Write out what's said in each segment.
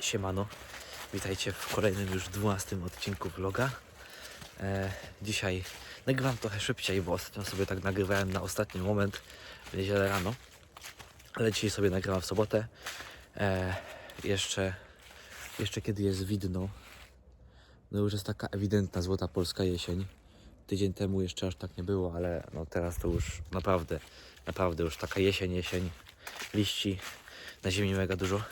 Siemano, witajcie w kolejnym już 12 odcinku vloga. E, dzisiaj nagrywam trochę szybciej, bo ostatnio sobie tak nagrywałem na ostatni moment w niedzielę rano. Ale dzisiaj sobie nagrywam w sobotę. E, jeszcze, jeszcze kiedy jest widno, no już jest taka ewidentna złota polska jesień. Tydzień temu jeszcze aż tak nie było, ale no teraz to już naprawdę, naprawdę już taka jesień, jesień. Liści na ziemi mega dużo.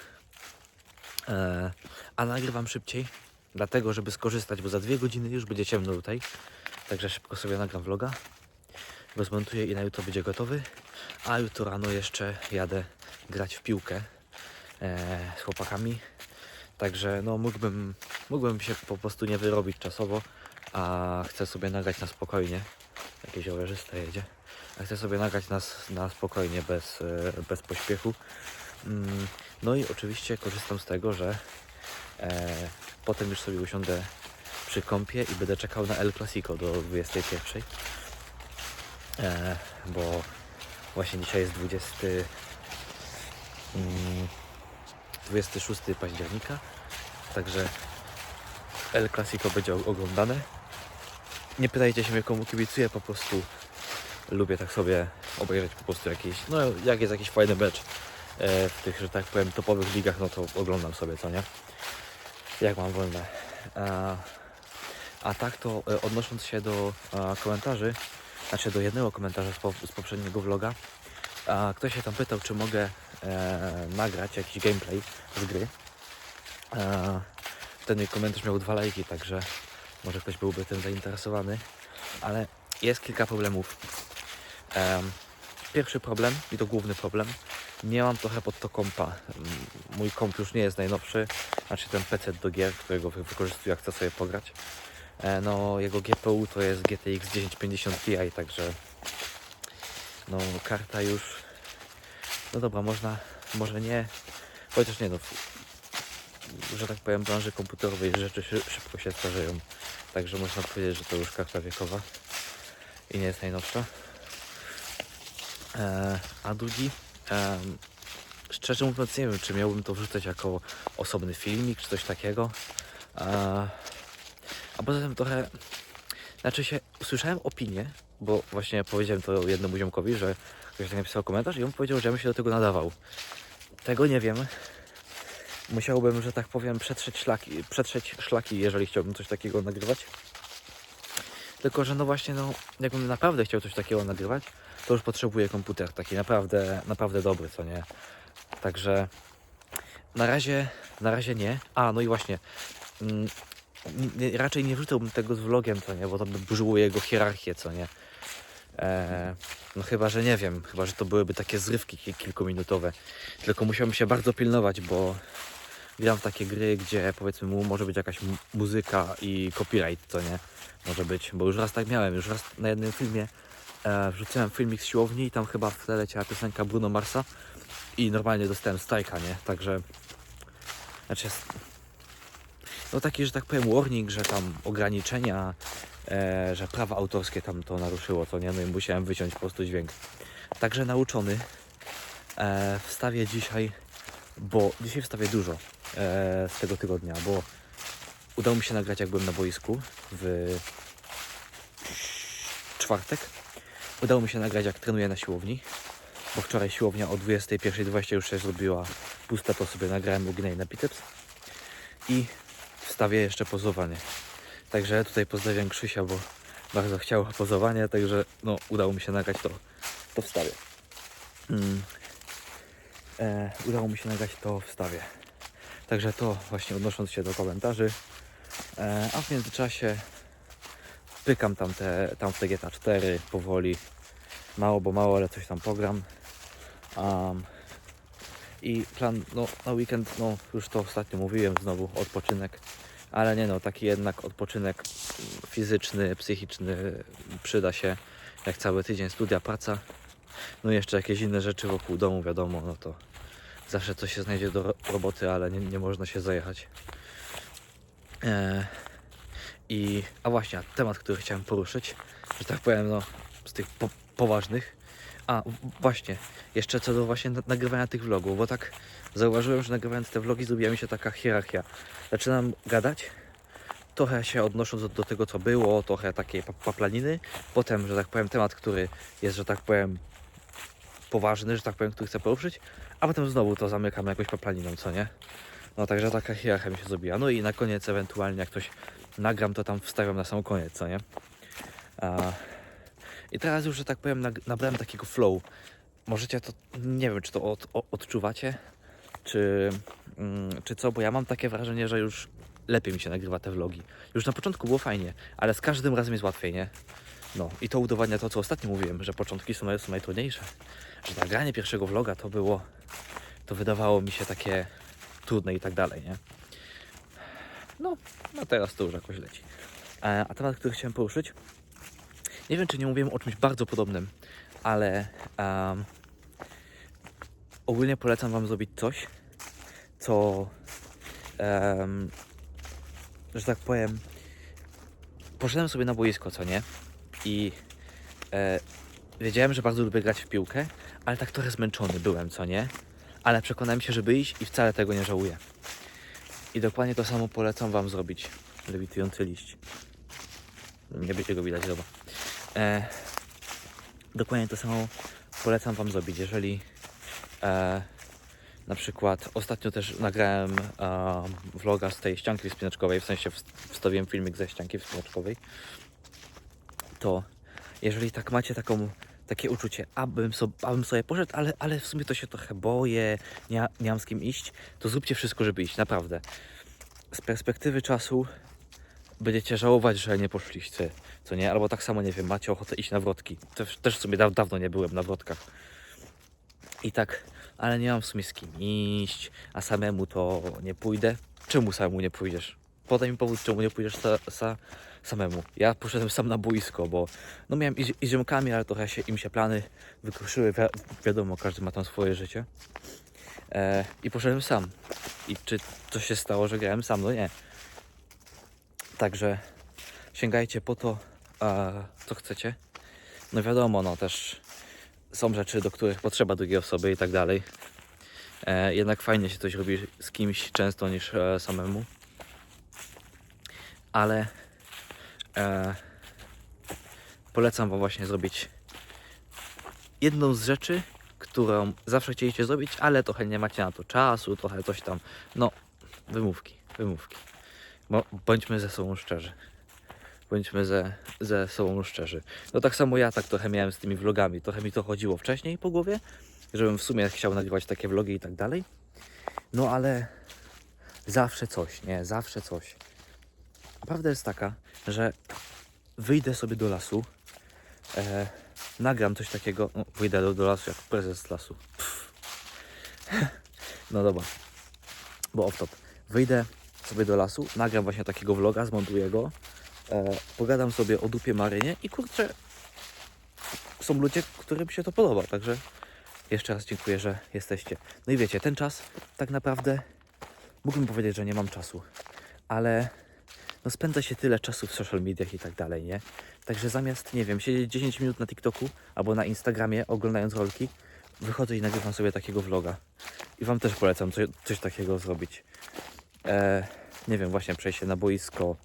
E, a nagrywam szybciej, dlatego żeby skorzystać, bo za dwie godziny już będzie ciemno tutaj. Także szybko sobie nagram vloga. Go zmontuję i na jutro będzie gotowy. A jutro rano jeszcze jadę grać w piłkę e, z chłopakami. Także no mógłbym, mógłbym się po prostu nie wyrobić czasowo, a chcę sobie nagrać na spokojnie. Jakieś rowerzysta jedzie. A chcę sobie nagrać na, spokojnie, bez, e, bez pośpiechu. Mm, No i oczywiście korzystam z tego, że e, potem już sobie usiądę przy kąpie i będę czekał na El Clasico do 21. E, bo właśnie dzisiaj jest 20, mm, 26 października, także El Clasico będzie oglądane. Nie pytajcie się mnie komu kibicuję, po prostu lubię tak sobie obejrzeć po prostu jakiś, no jak jest jakiś fajny mecz w tych, że tak powiem, topowych ligach, no to oglądam sobie, co nie? Jak mam wolne. A, a tak to e, odnosząc się do komentarzy, znaczy do jednego komentarza z, po, z poprzedniego vloga, ktoś się tam pytał, czy mogę e, nagrać jakiś gameplay z gry. Ten komentarz miał dwa lajki, także może ktoś byłby tym zainteresowany, ale jest kilka problemów. Pierwszy problem, i to główny problem, nie mam trochę pod to kompa. Mm, Mój komp już nie jest najnowszy, znaczy ten PC do gier, którego wy- wykorzystuję, jak chcę sobie pograć. E, No, jego GPU to jest GTX 1050 Ti, także no, karta już. No dobra, można, może nie, chociaż nie no, w- że tak powiem, branży komputerowej rzeczy szy- szybko się starzeją, także można powiedzieć, że to już karta wiekowa i nie jest najnowsza. E, a drugi, em, szczerze mówiąc, nie wiem, czy miałbym to wrzucać jako osobny filmik, czy coś takiego. A, a poza tym trochę, znaczy się, usłyszałem opinię, bo właśnie powiedziałem to jednemu ziomkowi, że ktoś tak napisał komentarz i on powiedział, że ja bym się do tego nadawał. Tego nie wiem. Musiałbym, że tak powiem, przetrzeć szlaki, przetrzeć szlaki, jeżeli chciałbym coś takiego nagrywać. Tylko, że no właśnie, no, jakbym naprawdę chciał coś takiego nagrywać, to już potrzebuję komputer taki naprawdę, naprawdę dobry, co nie? Także na razie, na razie nie. A, no i właśnie, mm, raczej nie wrzucałbym tego z vlogiem, co nie? Bo to by burzyło jego hierarchię, co nie? E, no chyba, że nie wiem, chyba, że to byłyby takie zrywki ki- kilkuminutowe. Tylko musiałbym się bardzo pilnować, bo gram w takie gry, gdzie powiedzmy mu może być jakaś mu- muzyka i copyright, co nie? Może być, bo już raz tak miałem, już raz na jednym filmie e, wrzuciłem filmik z siłowni i tam chyba w tle leciała piosenka Bruno Marsa i normalnie dostałem strajka, nie? Także znaczy no taki, że tak powiem warning, że tam ograniczenia, e, że prawa autorskie tam to naruszyło, co nie? No i musiałem wyciąć po prostu dźwięk. Także nauczony e, wstawię dzisiaj, bo dzisiaj wstawię dużo e, z tego tygodnia, bo udało mi się nagrać jak byłem na boisku w czwartek. Udało mi się nagrać jak trenuję na siłowni, bo wczoraj siłownia o 21.20 już się zrobiła pusta, to sobie nagrałem uginaj na biceps i wstawię jeszcze pozowanie. Także tutaj pozdrawiam Krzysia, bo bardzo chciał pozowanie, także no udało mi się nagrać to, to wstawię. Mm. E, udało mi się nagrać to wstawię. Także to właśnie odnosząc się do komentarzy. E, a w międzyczasie pykam tam, te, tam w te GTA 4 powoli. Mało, bo mało, ale coś tam pogram. Um, I plan no, na weekend, no już to ostatnio mówiłem, znowu odpoczynek. Ale nie no, taki jednak odpoczynek fizyczny, psychiczny przyda się. Jak cały tydzień studia, praca. No i jeszcze jakieś inne rzeczy wokół domu, wiadomo, no to zawsze coś się znajdzie do ro- roboty, ale nie, nie można się zajechać. E, I, a właśnie, temat, który chciałem poruszyć, że tak powiem, no, z tych po, poważnych, A, właśnie, jeszcze co do właśnie na- nagrywania tych vlogów, bo tak zauważyłem, że nagrywając te vlogi zrobiła mi się taka hierarchia. Zaczynam gadać, trochę się odnosząc do, do tego, co było, trochę takiej pa- paplaniny, potem, że tak powiem, temat, który jest, że tak powiem, poważny, że tak powiem, który chcę poruszyć, a potem znowu to zamykam jakąś paplaniną, co nie? No także taka hierarchia mi się zrobiła. No i na koniec ewentualnie jak coś nagram, to tam wstawiam na sam koniec, co nie? I teraz już, że tak powiem, nabrałem takiego flow. Możecie to, nie wiem, czy to od, odczuwacie, czy, mm, czy co, bo ja mam takie wrażenie, że już lepiej mi się nagrywa te vlogi. Już na początku było fajnie, ale z każdym razem jest łatwiej, nie? No i to udowadnia to, co ostatnio mówiłem, że początki są, są najtrudniejsze. Że nagranie pierwszego vloga to było, to wydawało mi się takie trudne i tak dalej, nie? No, no teraz to już jakoś leci. E, A temat, który chciałem poruszyć, nie wiem, czy nie mówiłem o czymś bardzo podobnym, ale em, ogólnie polecam Wam zrobić coś, co, em, że tak powiem, poszedłem sobie na boisko, co nie? I e, wiedziałem, że bardzo lubię grać w piłkę, ale tak trochę zmęczony byłem, co nie? Ale przekonałem się, żeby iść i wcale tego nie żałuję. I dokładnie to samo polecam Wam zrobić. Lewitujący liść. Nie będzie go widać, dobra. E, dokładnie to samo polecam Wam zrobić. Jeżeli e, na przykład ostatnio też nagrałem e, vloga z tej ścianki wspinaczkowej, w sensie wst- wstawiłem filmik ze ścianki wspinaczkowej, to jeżeli tak macie taką, takie uczucie, abym, so, abym sobie poszedł, ale, ale w sumie to się trochę boję, nie, nie mam z kim iść, to zróbcie wszystko, żeby iść, naprawdę. Z perspektywy czasu będziecie żałować, że nie poszliście, co nie? Albo tak samo, nie wiem, macie ochotę iść na wrotki. Też, też w sumie da, dawno nie byłem na wrotkach. I tak, ale nie mam w sumie z kim iść, a samemu to nie pójdę. Czemu samemu nie pójdziesz? Podaj mi powód, czemu nie pójdziesz sa, sa, samemu. Ja poszedłem sam na boisko, bo no miałem i, i ziomkami, ale trochę się, im się plany wykruszyły. Wi wiadomo, każdy ma tam swoje życie. E, I poszedłem sam. I czy coś się stało, że grałem sam? No nie. Także sięgajcie po to, a, co chcecie. No wiadomo, no też są rzeczy, do których potrzeba drugiej osoby i tak dalej. E, jednak fajnie się coś robi z kimś często niż e, samemu. Ale e, polecam Wam właśnie zrobić jedną z rzeczy, którą zawsze chcieliście zrobić, ale trochę nie macie na to czasu, trochę coś tam. No, wymówki, wymówki. Bo, bądźmy ze sobą szczerzy. Bądźmy ze, ze sobą szczerzy. No tak samo ja tak trochę miałem z tymi vlogami. Trochę mi to chodziło wcześniej po głowie, żebym w sumie chciał nagrywać takie vlogi i tak dalej. No ale zawsze coś, nie? Zawsze coś. Prawda jest taka, że wyjdę sobie do lasu, e, nagram coś takiego, no, wyjdę do, do lasu jak prezes lasu. Pff. No dobra, bo off top. Wyjdę sobie do lasu, nagram właśnie takiego vloga, zmontuję go, e, pogadam sobie o dupie Marynie i kurczę, są ludzie, którym się to podoba, także jeszcze raz dziękuję, że jesteście. No i wiecie, ten czas tak naprawdę mógłbym powiedzieć, że nie mam czasu, ale no spędza się tyle czasu w social mediach i tak dalej, nie? Także zamiast, nie wiem, siedzieć 10 minut na TikToku albo na Instagramie oglądając rolki, wychodzę i nagrywam sobie takiego vloga. I Wam też polecam coś, coś takiego zrobić. E, nie wiem, właśnie przejść się na boisko,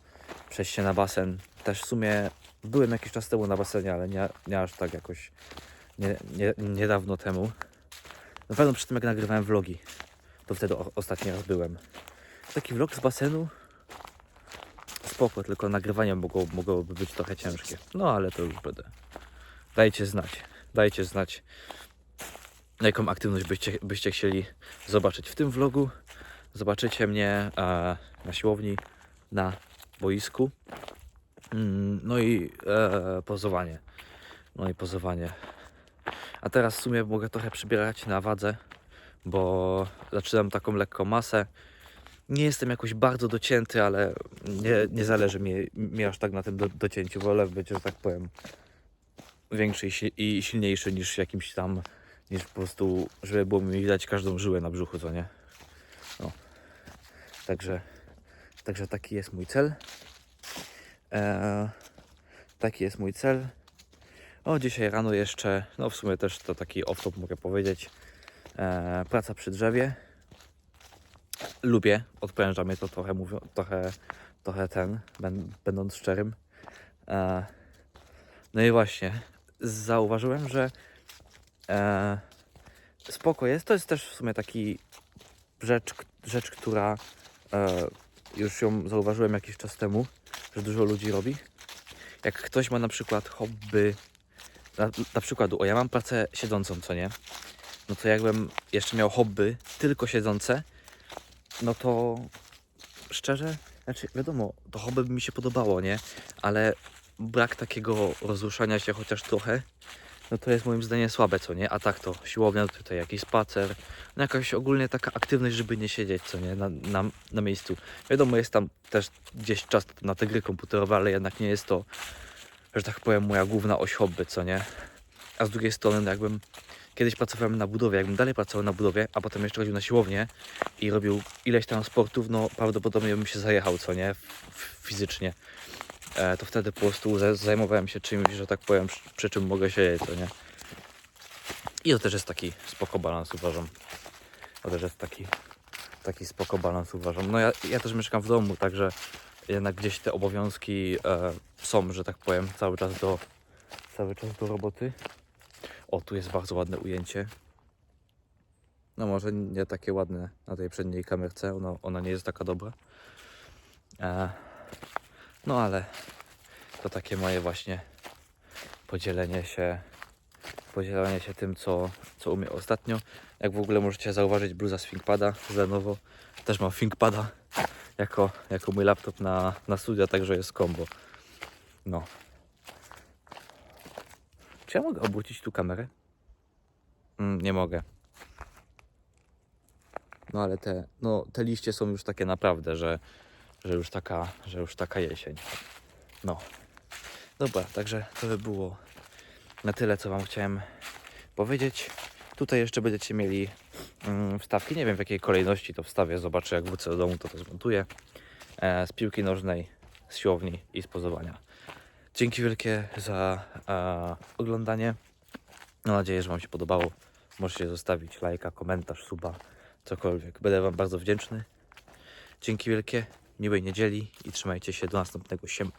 przejść się na basen. Też w sumie byłem jakiś czas temu na basenie, ale nie, nie aż tak jakoś nie, nie, niedawno temu. Na pewno przy tym jak nagrywałem vlogi, to wtedy o, ostatni raz byłem. Taki vlog z basenu spoko, tylko nagrywanie mogło, mogłoby być trochę ciężkie. No ale to już będę. Dajcie znać, dajcie znać, jaką aktywność byście, byście chcieli zobaczyć w tym vlogu. Zobaczycie mnie e, na siłowni, na boisku. Mm, no i e, pozowanie. No i pozowanie. A teraz w sumie mogę trochę przybierać na wadze, bo zaczynam taką lekką masę. Nie jestem jakoś bardzo docięty, ale nie, nie zależy mi, mi aż tak na tym do, docięciu. Wolę być, że tak powiem, większy i, si- i silniejszy niż jakimś tam, niż po prostu, żeby było mi widać każdą żyłę na brzuchu, co nie? No. Także, także taki jest mój cel. Eee, taki jest mój cel. O, dzisiaj rano jeszcze, no w sumie też to taki off-top mogę powiedzieć. E, praca przy drzewie. Lubię, odpręża mnie to trochę, mówią, trochę, trochę ten, będąc szczerym. E, no i właśnie, zauważyłem, że e, spoko jest. To jest też w sumie taki rzecz, rzecz która e, już ją zauważyłem jakiś czas temu, że dużo ludzi robi. Jak ktoś ma na przykład hobby, na, na przykład, o ja mam pracę siedzącą, co nie? No to jakbym jeszcze miał hobby tylko siedzące, no to szczerze, znaczy wiadomo, to hobby by mi się podobało, nie? Ale brak takiego rozruszania się chociaż trochę, no to jest moim zdaniem słabe, co nie? A tak to siłownia, tutaj jakiś spacer, no jakaś ogólnie taka aktywność, żeby nie siedzieć, co nie? Na, na, na miejscu. Wiadomo, jest tam też gdzieś czas na te gry komputerowe, ale jednak nie jest to, że tak powiem, moja główna oś hobby, co nie? A z drugiej strony, no jakbym kiedyś pracowałem na budowie, jakbym dalej pracował na budowie, a potem jeszcze chodził na siłownię i robił ileś tam sportów, no prawdopodobnie bym się zajechał, co nie? Fizycznie. E, to wtedy po prostu za- zajmowałem się czymś, że tak powiem, przy czym mogę siedzieć, co nie? I to też jest taki spoko balans, uważam. To też jest taki, taki spoko balans, uważam. No ja, ja też mieszkam w domu, także jednak gdzieś te obowiązki e, są, że tak powiem, cały czas do, cały czas do roboty. O, tu jest bardzo ładne ujęcie. No może nie takie ładne na tej przedniej kamerce, ona, ona nie jest taka dobra. E, no ale to takie moje właśnie podzielenie się, podzielenie się tym, co, co umiem ostatnio. Jak w ogóle możecie zauważyć, bluza z ThinkPada z Lenovo. Też mam ThinkPada jako, jako mój laptop na, na studia, także jest combo. No. Czy ja mogę obrócić tu kamerę? Mm, nie mogę. No ale te, no, te liście są już takie naprawdę, że, że, już taka, że już taka jesień. No. Dobra, także to by było na tyle, co Wam chciałem powiedzieć. Tutaj jeszcze będziecie mieli mm, wstawki. Nie wiem w jakiej kolejności to wstawię. Zobaczę, jak wrócę do domu, to to zmontuję. E, z piłki nożnej, z siłowni i z pozowania. Dzięki wielkie za e, oglądanie. Mam nadzieję, że Wam się podobało. Możecie zostawić lajka, komentarz, suba, cokolwiek. Będę Wam bardzo wdzięczny. Dzięki wielkie, miłej niedzieli i trzymajcie się do następnego. Siem.